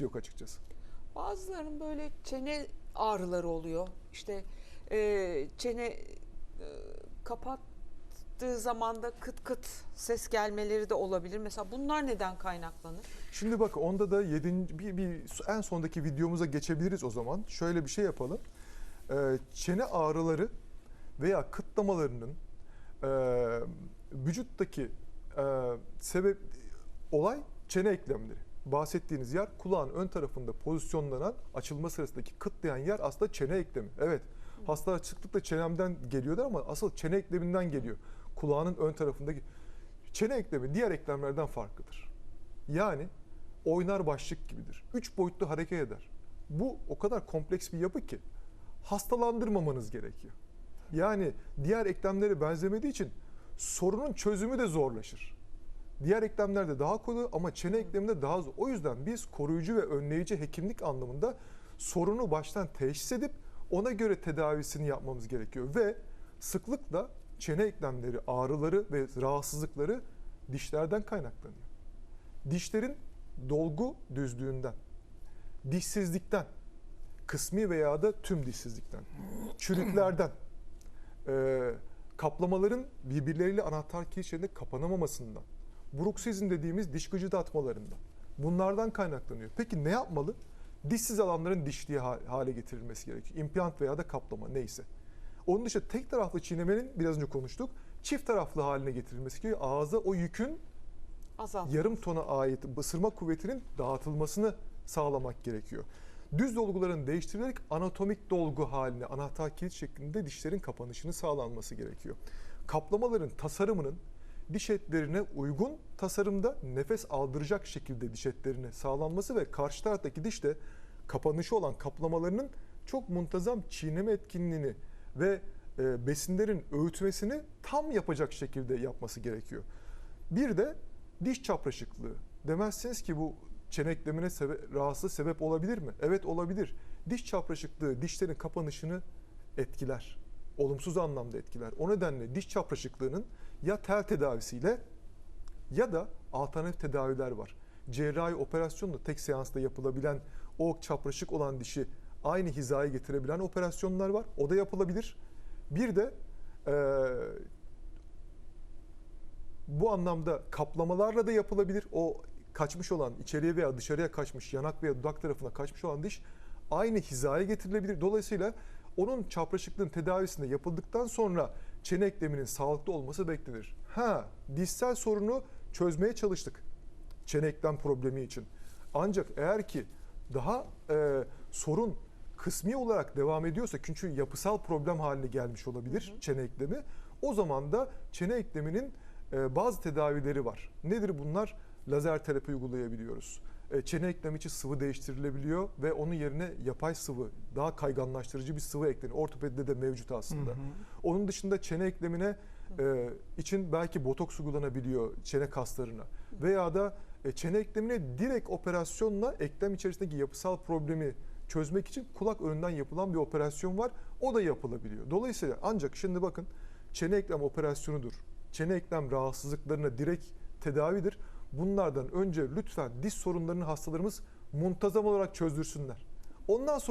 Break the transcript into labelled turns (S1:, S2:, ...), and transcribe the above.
S1: tedavisi yok açıkçası.
S2: Bazılarının böyle çene ağrıları oluyor. İşte e, çene e, kapattığı zaman da kıt kıt ses gelmeleri de olabilir. Mesela bunlar neden kaynaklanır?
S1: Şimdi bak onda da yedinci, bir, bir en sondaki videomuza geçebiliriz o zaman. Şöyle bir şey yapalım. Ee, çene ağrıları veya kıtlamalarının e, vücuttaki e, sebep olay çene eklemleri. Bahsettiğiniz yer kulağın ön tarafında pozisyonlanan açılma sırasındaki kıtlayan yer aslında çene eklemi. Evet hastalar sıklıkla çenemden geliyorlar ama asıl çene ekleminden geliyor. Kulağının ön tarafındaki çene eklemi diğer eklemlerden farklıdır. Yani oynar başlık gibidir. Üç boyutlu hareket eder. Bu o kadar kompleks bir yapı ki hastalandırmamanız gerekiyor. Yani diğer eklemlere benzemediği için sorunun çözümü de zorlaşır. Diğer eklemlerde daha kolay ama çene ekleminde daha zor. O yüzden biz koruyucu ve önleyici hekimlik anlamında sorunu baştan teşhis edip ona göre tedavisini yapmamız gerekiyor. Ve sıklıkla çene eklemleri ağrıları ve rahatsızlıkları dişlerden kaynaklanıyor. Dişlerin dolgu düzlüğünden, dişsizlikten, kısmi veya da tüm dişsizlikten, çürüklerden, e, kaplamaların birbirleriyle anahtar kilit şeklinde kapanamamasından, bruksizm dediğimiz diş gıcırdatmalarından. Bunlardan kaynaklanıyor. Peki ne yapmalı? Dişsiz alanların dişliğe ha- hale getirilmesi gerekiyor. İmplant veya da kaplama neyse. Onun dışında tek taraflı çiğnemenin biraz önce konuştuk. Çift taraflı haline getirilmesi gerekiyor. Ağza o yükün
S2: Azalt.
S1: yarım tona ait ısırma kuvvetinin dağıtılmasını sağlamak gerekiyor. Düz dolguların değiştirilerek anatomik dolgu haline anahtar kilit şeklinde dişlerin kapanışını sağlanması gerekiyor. Kaplamaların tasarımının diş etlerine uygun tasarımda nefes aldıracak şekilde diş etlerine sağlanması ve karşı taraftaki dişte kapanışı olan kaplamalarının çok muntazam çiğneme etkinliğini ve e, besinlerin öğütmesini tam yapacak şekilde yapması gerekiyor. Bir de diş çapraşıklığı. Demezsiniz ki bu çene eklemine sebe- rahatsız sebep olabilir mi? Evet olabilir. Diş çapraşıklığı dişlerin kapanışını etkiler. Olumsuz anlamda etkiler. O nedenle diş çapraşıklığının ya tel tedavisiyle ya da alternatif tedaviler var. Cerrahi operasyonla tek seansta yapılabilen o çapraşık olan dişi aynı hizaya getirebilen operasyonlar var. O da yapılabilir. Bir de eee bu anlamda kaplamalarla da yapılabilir. O kaçmış olan, içeriye veya dışarıya kaçmış, yanak veya dudak tarafına kaçmış olan diş aynı hizaya getirilebilir. Dolayısıyla onun çapraşıklığın tedavisinde yapıldıktan sonra çene ekleminin sağlıklı olması beklenir. Ha, dişsel sorunu çözmeye çalıştık. Çene eklem problemi için. Ancak eğer ki daha e, sorun kısmi olarak devam ediyorsa çünkü yapısal problem haline gelmiş olabilir çene eklemi. O zaman da çene ekleminin e, bazı tedavileri var. Nedir bunlar? Lazer terapi uygulayabiliyoruz. E, çene eklemi için sıvı değiştirilebiliyor ve onun yerine yapay sıvı, daha kayganlaştırıcı bir sıvı ekleniyor. Ortopedide de mevcut aslında. Onun dışında çene eklemine e, için belki botoks uygulanabiliyor çene kaslarına. Veya da e, çene eklemine direkt operasyonla eklem içerisindeki yapısal problemi çözmek için kulak önünden yapılan bir operasyon var. O da yapılabiliyor. Dolayısıyla ancak şimdi bakın çene eklem operasyonudur. Çene eklem rahatsızlıklarına direkt tedavidir. Bunlardan önce lütfen diş sorunlarını hastalarımız muntazam olarak çözdürsünler. Ondan sonra